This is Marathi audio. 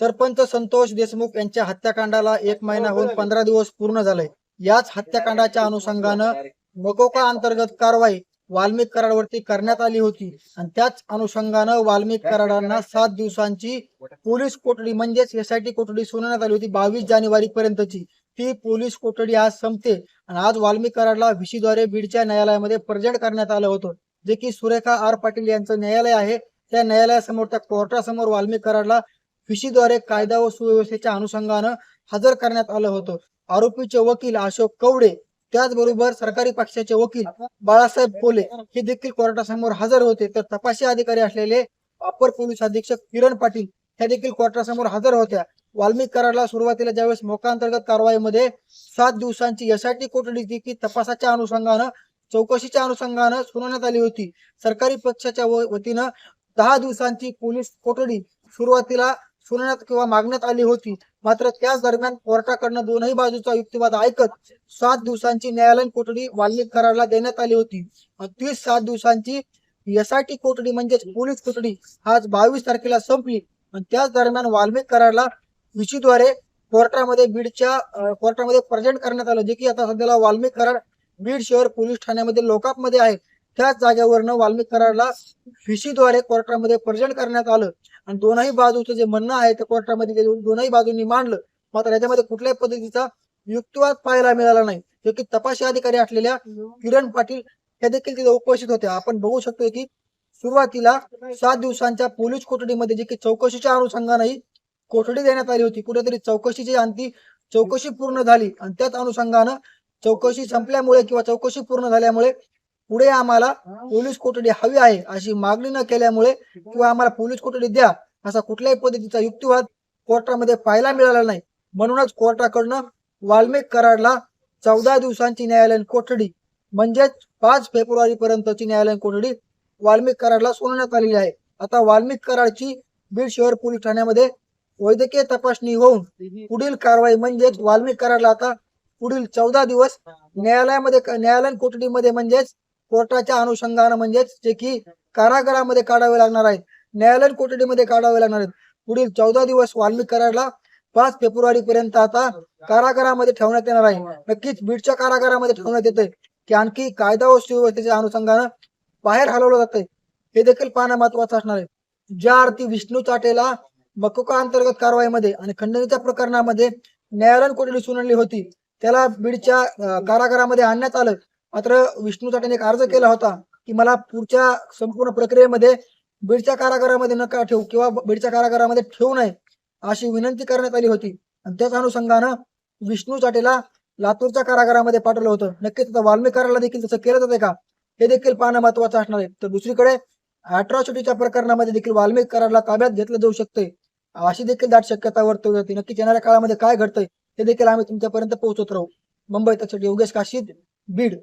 सरपंच संतोष देशमुख यांच्या हत्याकांडाला एक महिना होऊन पंधरा दिवस पूर्ण झाले याच हत्याकांडाच्या अनुषंगानं मकोका अंतर्गत कारवाई वाल्मिक कराडवरती करण्यात आली होती? आणि त्याच अनुषंगानं वाल्मिक कराडांना सात दिवसांची पोलीस कोठडी म्हणजेच एसआयटी कोठडी सुनावण्यात आली होती बावीस जानेवारी पर्यंतची. ती पोलीस कोठडी आज संपते आणि आज वाल्मिक कराडला व्हीसीद्वारे बीडच्या न्यायालयामध्ये प्रेझेंट करण्यात आलं होतं. जे की सुरेखा आर पाटील यांचं न्यायालय आहे. त्या न्यायालयासमोर त्या कोर्टासमोर वाल्मिक कराडला फिशीद्वारे कायदा व सुव्यवस्थेच्या अनुषंगानं हजर करण्यात आलं होतं. आरोपीचे वकील अशोक कवडे त्याचबरोबर सरकारी पक्षाचे वकील बाळासाहेब पोले हे देखील कोर्टासमोर हजर होते. तर तपासी अधिकारी असलेले अपर पोलीस अधीक्षक किरण पाटील ह्या देखील कोर्टासमोर हजर होत्या. वाल्मिक कराडला सुरुवातीला ज्यावेळेस मोकांतर्गत कारवाईमध्ये सात दिवसांची एसआयटी कोठडी जी की तपासाच्या अनुषंगानं चौकशीच्या अनुषंगानं सुनावण्यात आली होती. सरकारी पक्षाच्या वतीनं दहा दिवसांची पोलीस कोठडी सुरुवातीला सुनावण्यात किंवा मागण्यात आली होती. मात्र त्याच दरम्यान कोर्टाकडनं दोनही बाजूचा युक्तिवाद ऐकत सात दिवसांची न्यायालयीन कोठडी वाल्मिक करारला देण्यात आली होती. आणि तीच सात दिवसांची एसआयटी कोठडी म्हणजेच पोलीस कोठडी आज बावीस तारखेला संपली. त्याच दरम्यान वाल्मिक करारला विशीद्वारे कोर्टामध्ये बीडच्या कोर्टामध्ये प्रेझेंट करण्यात आलं. जे की आता सध्याला वाल्मिक करार बीड शहर पोलीस ठाण्यामध्ये लोकापमध्ये आहे. त्याच जागेवरनं वाल्मिक करारला व्हीसीद्वारे कोर्टामध्ये प्रेझेंट करण्यात आलं. आणि दोनही बाजूचं जे म्हणणं आहे ते कोर्टामध्ये दोनही बाजूंनी मांडलं. मात्र याच्यामध्ये कुठल्याही पद्धतीचा युक्तिवाद पाहायला मिळाला नाही. जो की तपासी अधिकारी असलेल्या किरण पाटील हे देखील तिथे उपस्थित होत्या आपण बघू शकतो की सुरुवातीला सात दिवसांच्या पोलीस कोठडीमध्ये जे की चौकशीच्या अनुषंगानेही कोठडी देण्यात आली होती. कुठेतरी चौकशीची अंती चौकशी पूर्ण झाली. आणि त्याच अनुषंगानं चौकशी संपल्यामुळे किंवा चौकशी पूर्ण झाल्यामुळे पुढे आम्हाला पोलीस कोठडी हवी आहे अशी मागणी न केल्यामुळे किंवा आम्हाला पोलीस कोठडी द्या असा कुठल्याही पद्धतीचा युक्तिवाद कोर्टामध्ये पाहायला मिळाला नाही. म्हणूनच कोर्टाकडनं वाल्मिक कराडला चौदा दिवसांची न्यायालयीन कोठडी म्हणजेच पाच फेब्रुवारी पर्यंतची न्यायालयीन कोठडी वाल्मिक कराडला सुनावण्यात आलेली आहे. आता वाल्मिक कराडची बीड शहर पोलीस ठाण्यामध्ये वैद्यकीय तपासणी होऊन पुढील कारवाई म्हणजेच वाल्मिक कराडला आता पुढील चौदा दिवस न्यायालयामध्ये न्यायालयीन कोठडीमध्ये म्हणजेच कोर्टाच्या अनुषंगानं म्हणजेच जे की कारागृहामध्ये काढावे लागणार आहेत. न्यायालयीन कोठडीमध्ये काढावे लागणार आहेत. पुढील चौदा दिवस वाल्मिक कराडला पाच फेब्रुवारी पर्यंत आता कारागृहामध्ये ठेवण्यात येणार आहे. नक्कीच बीडच्या कारागृहामध्ये ठेवण्यात येते की आणखी कायदा व सुव्यवस्थेच्या अनुषंगानं बाहेर हलवलं जाते हे देखील पाहणं महत्वाचं असणार आहे. ज्या अर्थी विष्णू चाटेला मकोका अंतर्गत कारवाईमध्ये आणि खंडणीच्या प्रकरणामध्ये न्यायालयीन कोठडी सुनावली होती त्याला बीडच्या अं, कारागृहामध्ये आणण्यात आलं. मात्र विष्णू चाटेने एक अर्ज केला होता की मला पुढच्या संपूर्ण प्रक्रियेमध्ये बीडच्या कारागारामध्ये नका ठेवू किंवा बीडच्या कारागारामध्ये ठेवू नये अशी विनंती करण्यात आली होती. आणि त्याच अनुषंगानं विष्णू चाटेला लातूरच्या कारागारामध्ये पाठवलं होतं. नक्कीच आता वाल्मिक देखील तसं केलं जाते का? हे देखील पाहणं महत्वाचं असणार आहे. तर दुसरीकडे अॅट्रॉसिटीच्या प्रकरणामध्ये देखील वाल्मिक ताब्यात घेतलं जाऊ शकते अशी देखील दाट शक्यता वर्तवली जाते. नक्कीच येणाऱ्या काळामध्ये काय घडतंय हे देखील आम्ही तुमच्यापर्यंत पोहोचत राहू. मुंबई तसं योगेश काशीद बीड.